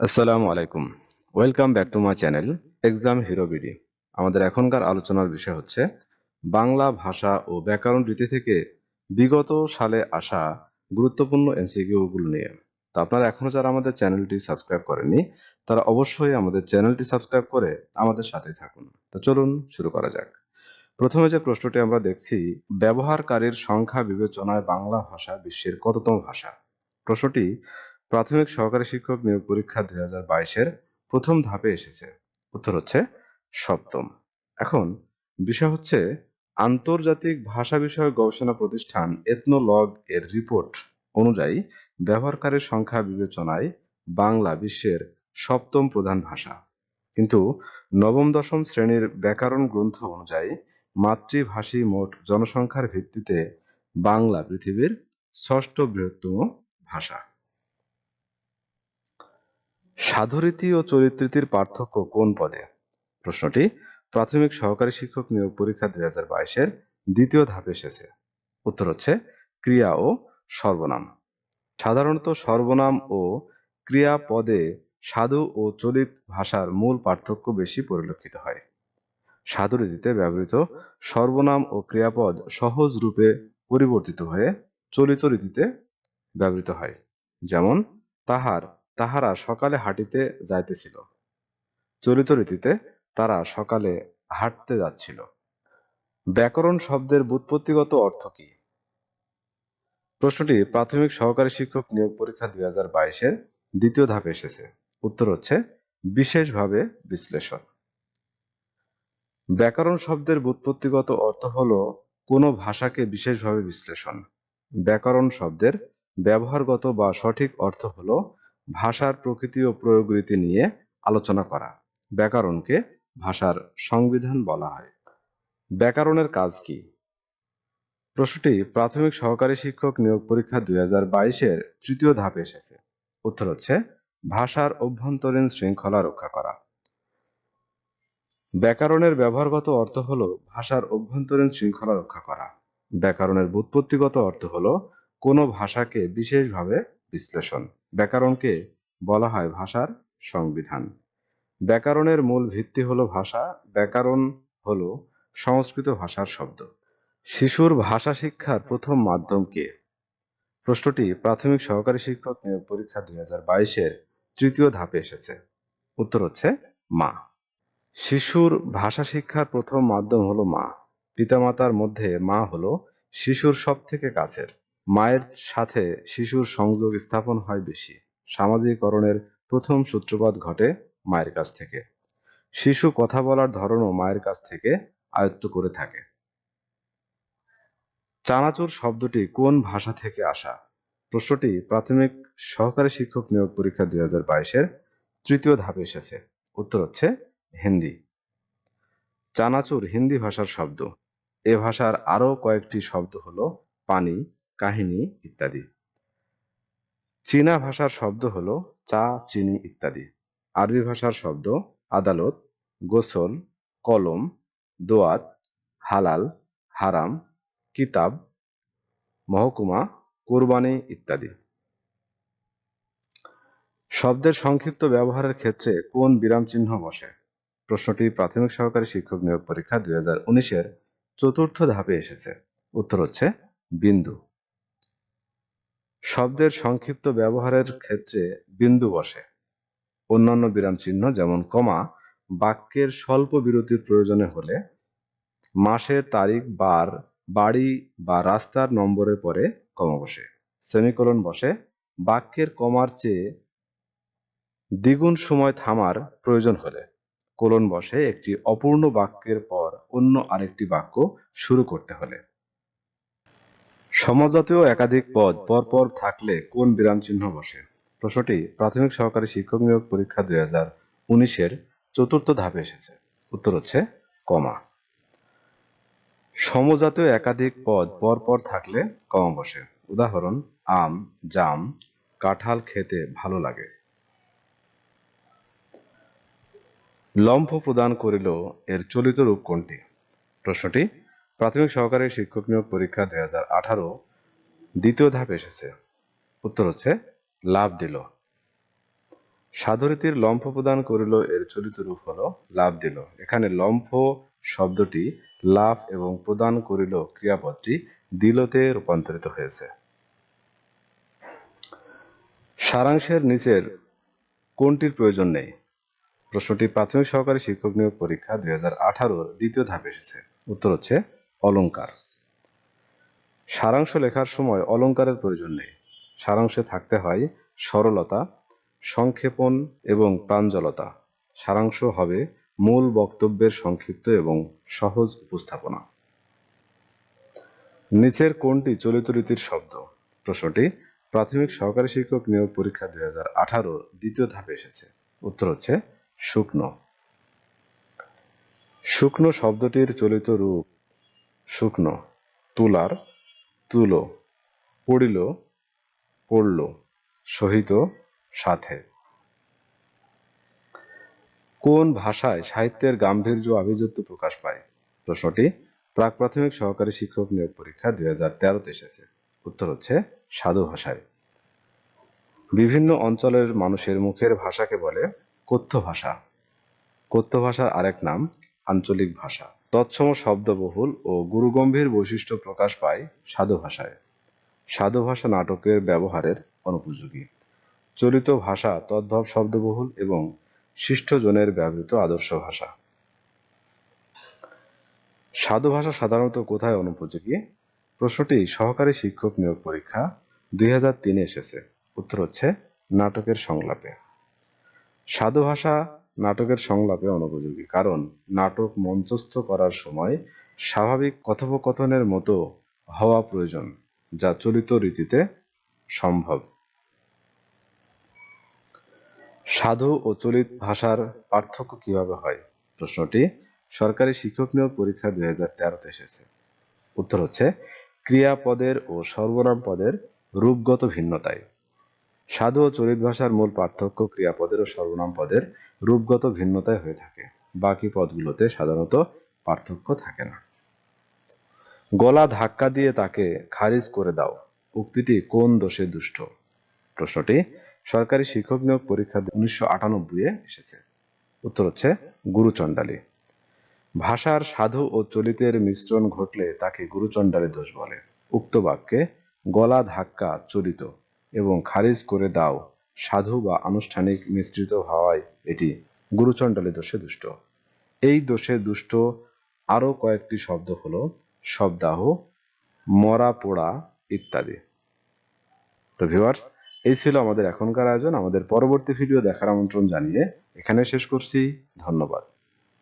আসসালামু আলাইকুম। Welcome back to my channel exam hero BD আমাদের এখনকার আলোচনার বিষয় হচ্ছে, বাংলা ভাষা ও ব্যাকরণ রীতি থেকে বিগত সালে আসা গুরুত্বপূর্ণ এমসিকিউ গুলো নিয়ে। তো আপনারা এখনও যারা আমাদের চ্যানেলটি সাবস্ক্রাইব করেননি, তারা অবশ্যই আমাদের চ্যানেলটি সাবস্ক্রাইব করে আমাদের সাথে থাকুন। তো চলুন শুরু করা যাক। প্রথমে যে প্রশ্নটি আমরা দেখছি, ব্যবহারকারীর সংখ্যা বিবেচনায় বাংলা ভাষা বিশ্বের কততম ভাষা? প্রশ্নটি প্রাথমিক সহকারী শিক্ষক নিয়োগ পরীক্ষা দুই হাজার বাইশের প্রথম ধাপে এসেছে। উত্তর হচ্ছে সপ্তম। এখন বিষয় হচ্ছে আন্তর্জাতিক ভাষা বিষয়ক গবেষণা প্রতিষ্ঠান এথনোলগ এর রিপোর্ট অনুযায়ী ব্যবহারকারীর সংখ্যা বিবেচনায় বাংলা বিশ্বের সপ্তম প্রধান ভাষা। কিন্তু নবম, দশম শ্রেণির ব্যাকরণ গ্রন্থ অনুযায়ী মাতৃভাষী মোট জনসংখ্যার ভিত্তিতে বাংলা পৃথিবীর ষষ্ঠ বৃহত্তম ভাষা। সাধুরীতি ও চরিত্রীতির পার্থক্য কোন পদে? প্রশ্নটি, প্রাথমিক সহকারী শিক্ষক নিয়োগ পরীক্ষা দুই হাজার বাইশের দ্বিতীয় ধাপে এসেছে। উত্তর হচ্ছে, ক্রিয়া ও সর্বনাম। সাধারণত সর্বনাম ও ক্রিয়া পদে সাধু ও চলিত ভাষার মূল পার্থক্য বেশি পরিলক্ষিত হয়। সাধুরীতিতে ব্যবহৃত সর্বনাম ও ক্রিয়াপদ সহজ রূপে পরিবর্তিত হয়ে চলিত রীতিতে ব্যবহৃত হয়। যেমন, তাহার তাহারা সকালে হাঁটিতে যাইতেছিল। চলিত রীতিতে তারা সকালে হাঁটতে যাচ্ছিল। ব্যাকরণ শব্দের বুৎপত্তিগত অর্থ কি? প্রশ্নটি প্রাথমিক সহকারী শিক্ষক নিয়োগ পরীক্ষা দুই হাজার বাইশের দ্বিতীয় ধাপে এসেছে। উত্তর হচ্ছে, বিশেষভাবে বিশ্লেষণ। ব্যাকরণ শব্দের বুৎপত্তিগত অর্থ হল কোনো ভাষাকে বিশেষভাবে বিশ্লেষণ। ব্যাকরণ শব্দের ব্যবহারগত বা সঠিক অর্থ হল ভাষার প্রকৃতি ও প্রয়োগ রীতি নিয়ে আলোচনা করা। ব্যাকরণকে ভাষার সংবিধান বলা হয়। ব্যাকরণের কাজ কি? প্রশ্নটি প্রাথমিক সহকারী শিক্ষক নিয়োগ পরীক্ষা দুই হাজার বাইশের তৃতীয় ধাপে এসেছে। উত্তর হচ্ছে, ভাষার অভ্যন্তরীণ শৃঙ্খলা রক্ষা করা। ব্যাকরণের ব্যবহারগত অর্থ হল ভাষার অভ্যন্তরীণ শৃঙ্খলা রক্ষা করা। ব্যাকরণের বুৎপত্তিগত অর্থ হল কোনো ভাষাকে বিশেষভাবে বিশ্লেষণ। ব্যাকরণকে বলা হয় ভাষার সংবিধান। ব্যাকরণের মূল ভিত্তি হলো ভাষা, ব্যাকরণ হলো সংস্কৃত ভাষার শব্দ। শিশুর ভাষা শিক্ষার প্রথম মাধ্যম কে? প্রশ্নটি প্রাথমিক সহকারী শিক্ষক নিয়োগ পরীক্ষা দুই হাজার বাইশের তৃতীয় ধাপে এসেছে। উত্তর হচ্ছে মা। শিশুর ভাষা শিক্ষার প্রথম মাধ্যম হলো মা। পিতামাতার মধ্যে মা হলো শিশুর সব থেকে কাছের। মায়ের সাথে শিশুর সংযোগ স্থাপন হয় বেশি। সামাজিকরণের প্রথম সূত্রপাত ঘটে মায়ের কাছ থেকে। শিশু কথা বলার ধরনও মায়ের কাছ থেকে আয়ত্ত করে থাকে। চানাচুর শব্দটি কোন ভাষা থেকে আসা? প্রশ্নটি প্রাথমিক সহকারী শিক্ষক নিয়োগ পরীক্ষা দুই হাজার বাইশের তৃতীয় ধাপে এসেছে। উত্তর হচ্ছে হিন্দি। চানাচুর হিন্দি ভাষার শব্দ। এ ভাষার আরও কয়েকটি শব্দ হলো পানি কাহিনী ইত্যাদি। চীনা ভাষার শব্দ হলো চা, চিনি ইত্যাদি। আরবি ভাষার শব্দ আদালত, গোসল, কলম, দোয়াত, হালাল, হারাম, কিতাব, মহকুমা, কোরবানি ইত্যাদি। শব্দের সংক্ষিপ্ত ব্যবহারের ক্ষেত্রে কোন বিরাম চিহ্ন বসে? প্রশ্নটি প্রাথমিক সহকারী শিক্ষক নিয়োগ পরীক্ষা দুই হাজার উনিশের চতুর্থ ধাপে এসেছে। উত্তর হচ্ছে বিন্দু। শব্দের সংক্ষিপ্ত ব্যবহারের ক্ষেত্রে বিন্দু বসে। অন্যান্য বিরাম চিহ্ন যেমন কমা, বাক্যের স্বল্প বিরতির প্রয়োজনে হলে মাসের তারিখ, বার, বাড়ি বা রাস্তার নম্বরের পরে কমা বসে। সেমিকোলন বসে। বাক্যের কমার চেয়ে দ্বিগুণ সময় থামার প্রয়োজন হলে কোলন বসে একটি অপূর্ণ বাক্যের পর অন্য আরেকটি বাক্য শুরু করতে হলে। সমাজজাতীয় একাধিক পদ পরপর থাকলে কোন বিরাম চিহ্ন বসে? প্রশ্নটি প্রাথমিক সহকারী শিক্ষক নিয়োগ পরীক্ষা দুই হাজার উনিশের চতুর্থ ধাপে এসেছে। উত্তর হচ্ছে কমা। সমজাতীয় একাধিক পদ পরপর থাকলে কমা বসে। উদাহরণ, আম, জাম, কাঁঠাল খেতে ভালো লাগে। লম্ফ প্রদান করিল এর চলিত রূপ কোনটি? প্রশ্নটি প্রাথমিক সহকারী শিক্ষক নিয়োগ পরীক্ষা দুই হাজার আঠারো দ্বিতীয় ধাপ এসেছে। উত্তর হচ্ছে, লাভ দিল। সাধুরীতির লম্ফ প্রদান করিল, এর চলিত রূপ হলো লাভ দিল। এখানে লম্ফ শব্দটি লাভ এবং প্রদান করিল ক্রিয়াপদটি দিলতে রূপান্তরিত হয়েছে। সারাংশের নিচের কোনটির প্রয়োজন নেই? প্রশ্নটি প্রাথমিক সহকারী শিক্ষক নিয়োগ পরীক্ষা দুই হাজার দ্বিতীয় ধাপ এসেছে। উত্তর হচ্ছে অলংকার। সারাংশ লেখার সময় অলংকারের প্রয়োজন নেই। সারাংশে থাকতে হয় সরলতা, সংক্ষেপণ এবং প্রাঞ্জলতা। সারাংশ হবে মূল বক্তব্যের সংক্ষিপ্ত এবং সহজ উপস্থাপনা। নিচের কোনটি চলিত রীতির শব্দ। প্রশ্নটি, প্রাথমিক সহকারী শিক্ষক নিয়োগ পরীক্ষা দুই হাজার আঠারোর দ্বিতীয় ধাপে এসেছে। উত্তর হচ্ছে, শুকনো। শুকনো শব্দটির চলিত রূপ শুকনো। তুলার তুলো। পড়িল, পড়ল, সহিত সাথে। কোন ভাষায় সাহিত্যের গাম্ভীর্য আভিজাত্য প্রকাশ পায়? প্রশ্নটি প্রাক প্রাথমিক সহকারী শিক্ষক নিয়োগ পরীক্ষা দুই হাজার তেরোতে এসেছে। উত্তর হচ্ছে সাধু ভাষায়। বিভিন্ন অঞ্চলের মানুষের মুখের ভাষাকে বলে কথ্য ভাষা। কথ্য ভাষার আরেক নাম আঞ্চলিক ভাষা। তৎসম শব্দবহুল ও গুরুগম্ভীর বৈশিষ্ট্য প্রকাশ পায় সাধু ভাষায়। সাধু ভাষা নাটকের ব্যবহারের অনুপযোগী। চলিত ভাষা তদ্ভব শব্দবহুল এবং শিষ্টজনের ব্যবহৃত আদর্শ ভাষা। সাধু ভাষা সাধারণত কোথায় অনুপযোগী? প্রশ্নটি সহকারী শিক্ষক নিয়োগ পরীক্ষা দুই হাজার তিনে এসেছে। উত্তর হচ্ছে, নাটকের সংলাপে। সাধু ভাষা নাটকের সংলাপে অনুপযোগী। কারণ, নাটক মঞ্চস্থ করার সময় স্বাভাবিক কথোপকথনের মতো হওয়া প্রয়োজন, যা চলিত রীতিতে সম্ভব। সাধু ও চলিত ভাষার পার্থক্য কীভাবে হয়? প্রশ্নটি সরকারি শিক্ষক নিয়োগ পরীক্ষা দুই হাজার তেরোতে এসেছে। উত্তর হচ্ছে ক্রিয়াপদের ও সর্বনাম পদের রূপগত ভিন্নতায়। সাধু ও চলিত ভাষার মূল পার্থক্য ক্রিয়াপদের ও সর্বনাম পদের রূপগত ভিন্নতায় হয়ে থাকে। বাকি পদগুলোতে সাধারণত পার্থক্য থাকে না। গলা ধাক্কা দিয়ে তাকে খারিজ করে দাও। উক্তিটি কোন দোষে দুষ্ট? প্রশ্নটি সরকারি শিক্ষক নিয়োগ পরীক্ষা উনিশশো আটানব্বই এ এসেছে। উত্তর হচ্ছে গুরুচণ্ডালী। ভাষার সাধু ও চলিতের মিশ্রণ ঘটলে তাকে গুরুচণ্ডালী দোষ বলে। উক্ত বাক্যে গলা ধাক্কা, চলিত এবং খারিজ করে দাও সাধু বা আনুষ্ঠানিক মিশ্রিত হওয়ায় এটি গুরুচণ্ডালী দোষে দুষ্ট। এই দোষে দুষ্ট আরও কয়েকটি শব্দ হল শব্দাহ মরা পোড়া ইত্যাদি। তো ভিউয়ার্স, এই ছিল আমাদের এখনকার আয়োজন। আমাদের পরবর্তী ভিডিও দেখার আমন্ত্রণ জানিয়ে এখানে শেষ করছি। ধন্যবাদ।